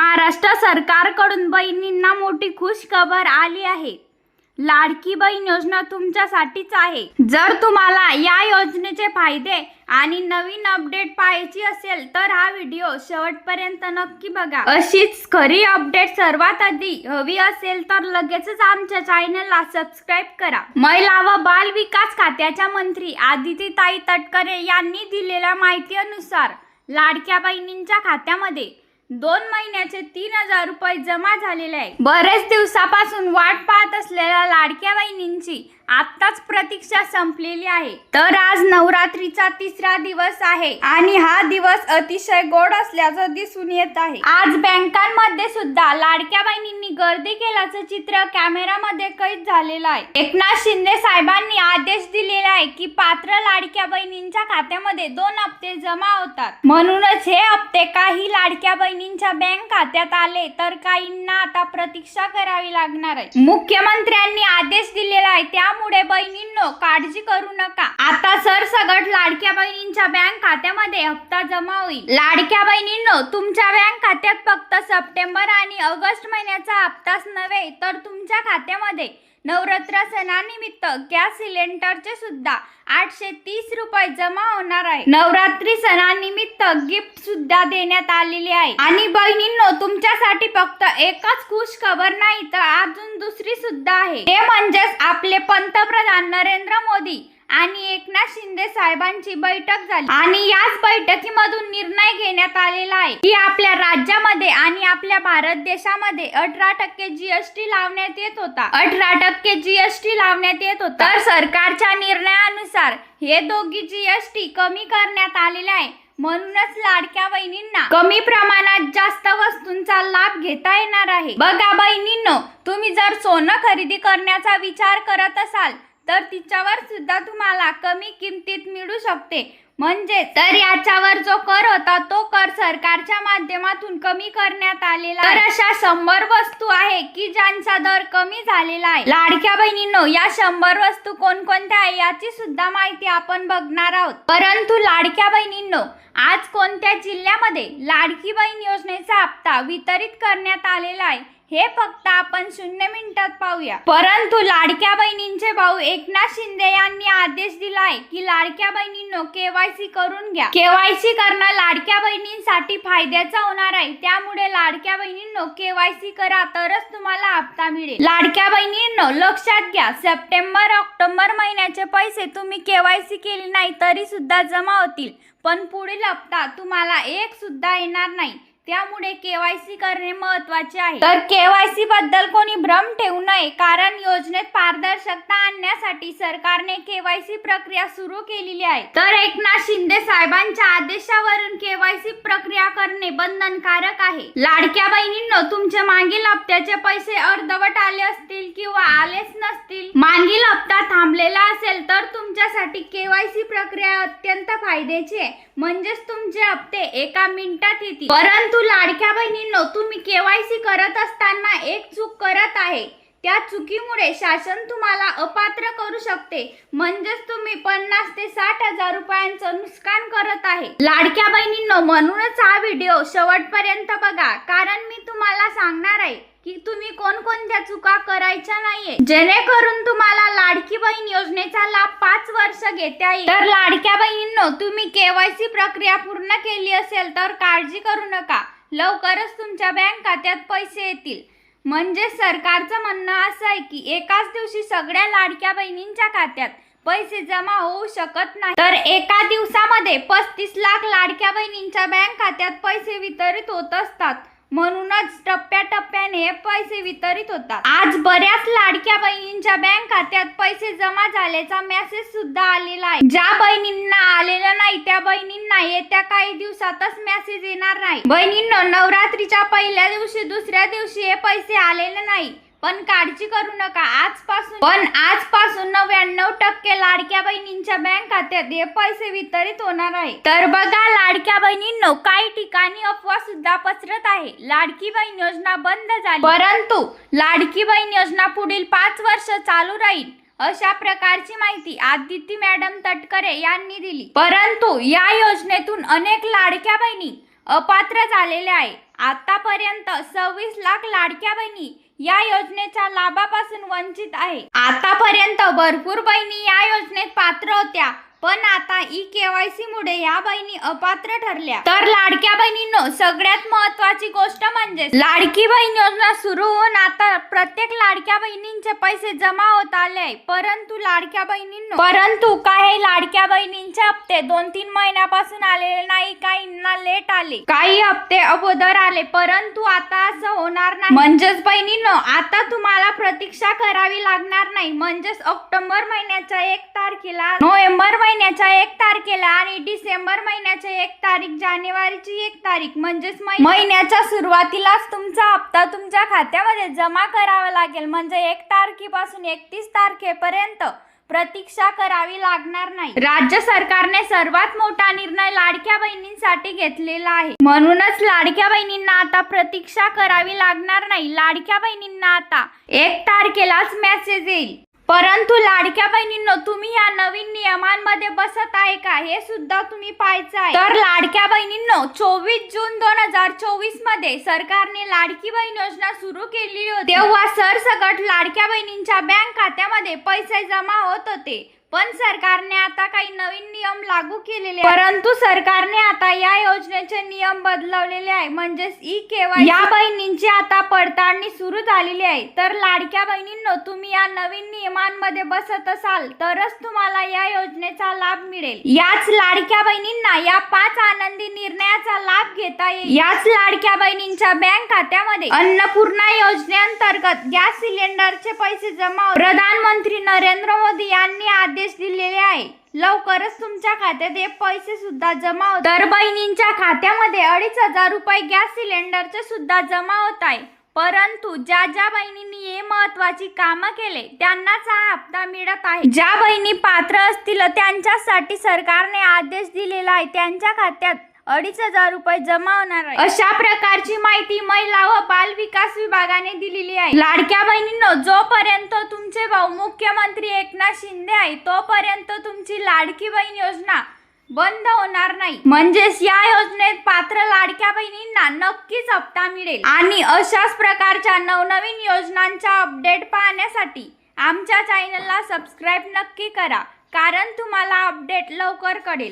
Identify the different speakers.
Speaker 1: महाराष्ट्र सरकारकडून बहिणींना मोठी खुश खबर आली आहे. लाडकी बहीण योजना तुमच्यासाठीच आहे. जर तुम्हाला या योजनेचे फायदे आणि नवीन अपडेट पाहायची असेल तर हा व्हिडिओ शेवटपर्यंत नक्की बघा. अशीच खरी अपडेट सर्वात आधी हवी असेल तर लगेचच आमच्या चॅनलला सबस्क्राईब करा. महिला व बाल विकास खात्याच्या मंत्री आदितीताई तटकरे यांनी दिलेल्या माहितीनुसार लाडक्या बहिणींच्या खात्यामध्ये दोन महिन्याचे तीन हजार रुपये जमा झालेले आहे. बरेच दिवसापासून वाट पाहत असलेल्या लाडक्या बहिणींची आत्ताच प्रतीक्षा संपलेली आहे. तर आज नवरात्रीचा तिसरा दिवस आहे आणि हा दिवस अतिशय गोड असल्याचं दिसून येत आहे. आज बँकांमध्ये सुद्धा लाडक्या बहिणींनी गर्दी केल्याचं चित्र कॅमेरामध्ये कैद झालेलं आहे. एकनाथ शिंदे साहेबांनी आदेश दिलेला आहे की पात्र लाडक्या बहिणींच्या खात्यामध्ये दोन हप्ते जमा होतात. म्हणूनच हे हप्ते काही लाडक्या बहिणींच्या बँक खात्यात आले तर काहींना आता प्रतीक्षा करावी लागणार आहे. मुख्यमंत्र्यांनी आदेश दिलेला आहे त्यामुळे बहिणींनो काळजी करू नका. आता सरसगट लाडक्या बहिणींच्या बँक खात्यामध्ये हप्ता जमा होईल. लाडक्या बहिणींनो तुमच्या बँक खात्यात फक्त सप्टेंबर आणि ऑगस्ट महिन्याचा हप्ताच नव्हे तर तुमच्या खात्यामध्ये नवरात्र सणानिमित्त गॅस सिलेंडरचे सुद्धा आठशे तीस रुपये जमा होणार आहे. नवरात्री सणानिमित्त गिफ्ट सुद्धा देण्यात आलेले आहे. आणि बहिणींनो तुमच्यासाठी फक्त एकच खुश खबर नाही तर अजून दुसरी सुद्धा आहे. ते म्हणजेच आपले पंतप्रधान नरेंद्र मोदी आणि एकनाथ शिंदे साहेबांची बैठक झाली. आणि याच बैठकीमधून निर्णय घेण्यात आलेला आहे. की आपल्या राज्यामध्ये आणि आपल्या भारत देशामध्ये अठरा टक्के जीएसटी लावण्यात येत होता. अठरा टक्के जीएसटी लावण्यात येत होता. तर सरकारच्या निर्णयानुसार हे दोघी जीएसटी कमी करण्यात आलेले आहे. म्हणूनच लाडक्या बहिणींना कमी प्रमाणात जास्त वस्तूंचा लाभ घेता येणार आहे. बघा बहिणींनो तुम्ही जर सोनं खरेदी करण्याचा विचार करत असाल तर तिच्यावर सुद्धा तुम्हाला कमी किमतीत मिळू शकते. म्हणजे तर याच्यावर जो कर होता तो कर सरकारच्या माध्यमातून कमी करण्यात आलेला तर अशा शंभर वस्तू आहे की ज्यांचा दर कमी झालेला आहे. लाडक्या बहिणींनो या शंभर वस्तू कोणकोणत्या आहे याची सुद्धा माहिती आपण बघणार आहोत. परंतु लाडक्या बहिणींनो आज कोणत्या जिल्ह्यामध्ये लाडकी बहीण योजनेचा हप्ता वितरित करण्यात आलेला आहे? हे फक्त आपण शून्य मिनिटात पाहूया. परंतु लाडक्या बहिणींचे भाऊ एकनाथ शिंदे यांनी आदेश दिला आहे की लाडक्या बहिणींनो केवायसी करून घ्या. केवायसी करणं लाडक्या बहिणींसाठी फायद्याचा होणार आहे. त्यामुळे लाडक्या बहिणींनो केवायसी करा तरच तुम्हाला हप्ता मिळेल. लाडक्या बहिणींनो लक्षात घ्या सप्टेंबर ऑक्टोबर महिन्याचे पैसे तुम्ही केवायसी केली नाही तरी सुद्धा जमा होतील. पण पुढील हप्ता तुम्हाला एक सुद्धा येणार नाही. त्यामुळे केवायसी करणे महत्त्वाचे आहे. तर केवायसी बद्दल कोणी भ्रम ठेवू नये कारण योजनेत पारदर्शकता आणण्यासाठी सरकारने केवायसी प्रक्रिया सुरू केलेली आहे. तर एकनाथ शिंदे साहेबांच्या आदेशावरून केवायसी प्रक्रिया करणे बंधनकारक आहे. लाडक्या बहिणींनो तुमचे मागील हप्त्याचे पैसे अर्धवट आले असतील किंवा आलेच नसतील मागील हप्ता थांबलेला असेल तर तुमच्यासाठी प्रक्रिया अत्यंत फायद्याची. आहे म्हणजेच तुमचे हप्ते एका मिनिटात येतील. परंतु लाडक्या बहिणींनो तुम्ही केवायसी करत असताना एक चूक करत आहे. त्या चुकीमुळे शासन तुम्हाला अपात्र करू शकते. म्हणजेच तुम्ही पन्नास ते साठ हजार रुपयांचं नुकसान करत आहे. लाडक्या बहिणींनो म्हणूनच हा व्हिडिओ शेवटपर्यंत बघा. कारण मी तुम्हाला सांगणार आहे की तुम्ही कोणकोणत्या चुका करायच्या नाहीये. जेणेकरून तुम्हाला लाडकी बहीण योजनेचा लाभ पाच वर्ष घेता येईल. तर लाडक्या बहिणींनो तुम्ही केवायसी प्रक्रिया पूर्ण केली असेल तर काळजी करू नका. लवकरच तुमच्या बँक खात्यात पैसे येतील. म्हणजे सरकारचं म्हणणं असं आहे की एकाच दिवशी सगळ्या लाडक्या बहिणींच्या खात्यात पैसे जमा होऊ शकत नाही. तर एका दिवसामध्ये पस्तीस लाख लाडक्या बहिणींच्या बँक खात्यात पैसे वितरित होत असतात. म्हणूनच टप्प्याटप्प्याने हे पैसे वितरित होतात. आज बऱ्याच लाडक्या बहिणींच्या बँक खात्यात पैसे जमा झाल्याचा मेसेज सुद्धा आलेला आहे. ज्या बहिणींना आलेला नाही त्या बहिणींना येत्या काही दिवसातच मेसेज येणार नाही. बहिणींना नवरात्रीच्या पहिल्या दिवशी दुसऱ्या दिवशी हे पैसे आलेले नाही. पण काळजी करू नका. आजपासून पण आजपासून नव्याण्णव टक्के लाडक्या बहिणींच्या बँक खात्यात हे पैसे वितरित होणार आहे तर बघा लाडक्या बहिणींनो काही ठिकाणी अफवा सुद्धा पसरत आहे. लाडकी बहीण योजना बंद झाली. परंतु लाडकी बहीण योजना पुढील पाच वर्ष चालू राहील अशा प्रकारची माहिती आदिती मॅडम तटकरे यांनी दिली. परंतु या योजनेतून अनेक लाडक्या बहिणी अपात्र झालेल्या आहे आतापर्यंत सव्वीस लाख लाडक्या बहिणी या योजनेच्या लाभापासून वंचित आहे. आतापर्यंत भरपूर बहिणी या योजनेत पात्र होत्या. पण आता ई केवायसी मुळे या बहिणी अपात्र ठरल्या. तर लाडक्या बहिणींनो सगळ्यात महत्वाची गोष्ट म्हणजे लाडकी बहीण योजना सुरू होऊन आता प्रत्येक लाडक्या बहिणींचे पैसे जमा होत आले परंतु लाडक्या बहिणींनो परंतु काही लाडक्या बहिणींचे हप्ते दोन तीन महिन्यापासून आलेले नाही काहींना लेट आले. काही हप्ते अगोदर आले परंतु आता असं होणार नाही. म्हणजेच बहिणींनो आता तुम्हाला प्रतीक्षा करावी लागणार नाही. म्हणजेच ऑक्टोबर महिन्याच्या एक तारखेला नोव्हेंबर महिन्याच्या एक तारखेला आणि डिसेंबर महिन्याच्या एक तारीख जानेवारीची एक तारीख म्हणजेच महिन्याच्या सुरुवातीलाच तुमचा हप्ता तुमच्या खात्यामध्ये जमा करावा लागेल. म्हणजे एक तारखेपासून एकतीस तारखेपर्यंत प्रतीक्षा करावी लागणार नाही. राज्य सरकारने सर्वात मोठा निर्णय लाडक्या बहिणींसाठी घेतलेला आहे. म्हणूनच लाडक्या बहिणींना आता प्रतीक्षा करावी लागणार नाही. लाडक्या बहिणींना आता एक तारखेलाच मेसेज येईल. परंतु लाडक्या बहिणींनो तुम्ही या नवीन नियमांमध्ये बसत आहे का? हे सुद्धा तुम्ही पाहायचं आहे. तर लाडक्या बहिणींनो चोवीस जून दोन हजार चोवीसमध्ये सरकारने लाडकी बहीण योजना सुरू केली होती. तेव्हा सरसकट लाडक्या बहिणींच्या बँक खात्यामध्ये पैसे जमा होत होते. पण सरकारने आता काही नवीन नियम लागू केलेले. परंतु सरकारने आता या योजनेचे नियम बदलवलेले आहे म्हणजेच ई केवाय या बहिणींची आता पडताळणी सुरू झालेली आहे. तर लाडक्या बहिणींनो तुम्ही या नवीन नियमांमध्ये बसत असाल तरच तुम्हाला या योजनेचा लाभ मिळेल. याच लाडक्या बहिणींना या पाच आनंदी निर्णयाचा लाभ घेता येईल. याच लाडक्या बहिणींच्या बँक खात्यामध्ये अन्नपूर्णा योजनेअंतर्गत गॅस सिलेंडरचे पैसे जमा प्रधानमंत्री नरेंद्र मोदी यांनी आदेश दिलेले आहे. लवकरच तुमच्या खात्यात हे पैसे सुद्धा जमा होत तर बहिणींच्या खात्यामध्ये अडीच हजार रुपये गॅस सिलेंडरचे सुद्धा जमा होत आहे. परंतु ज्या ज्या बहिणींनी हे महत्वाची कामं केले त्यांनाच हा हप्ता मिळत आहे. ज्या बहिणी पात्र असतील त्यांच्यासाठी सरकारने आदेश दिलेला आहे. त्यांच्या खात्यात अडीच हजार रुपये जमा होणार आहे. अशा प्रकारची माहिती महिला व बाल विकास विभागाने दिलेली आहे. लाडक्या बहिणींनो जोपर्यंत तुमचे भाऊ मुख्यमंत्री एकनाथ शिंदे आहे तोपर्यंत तुमची लाडकी बहीण योजना बंद होणार नाही. म्हणजेच या योजनेत पात्र लाडक्या बहिणींना नक्कीच हप्ता मिळेल. आणि अशाच प्रकारच्या नवनवीन योजनांच्या अपडेट पाहण्यासाठी आमच्या चॅनलला सबस्क्राईब नक्की करा कारण तुम्हाला अपडेट लवकर कळेल.